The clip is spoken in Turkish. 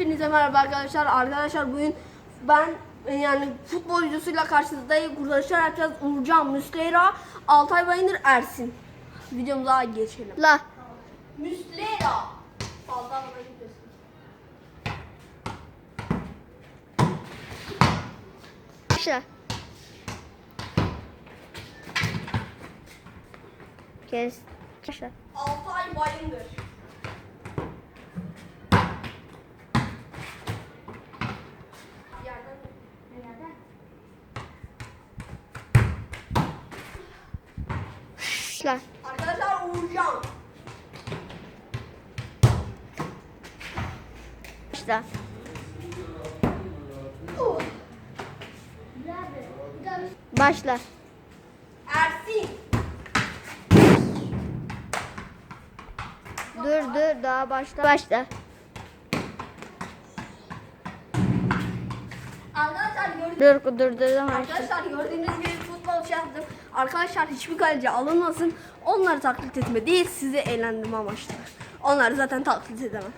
Hepinize merhaba arkadaşlar. Arkadaşlar bugün ben yani futbol videosuyla karşınızdayım. Kurtarışlar yapacağız. Uğurcan, Muslera, Altay Bayındır, Ersin. Videomuza geçelim. La. Muslera. Fazla. Başla. Kes. Altay Bayındır. Başla. Arkadaşlar Uğurcan. Başla. Uh, Başla. Ersin. Dur dur daha başla. Başla. Arkadaşlar gördüğünüz Dur dur dur. Arkadaşlar gördüğünüz gibi. Arkadaşlar hiçbir kaleci alınmasın. Onları taklit etme değil sizi eğlendirme amaçlı. Onları zaten taklit edemem.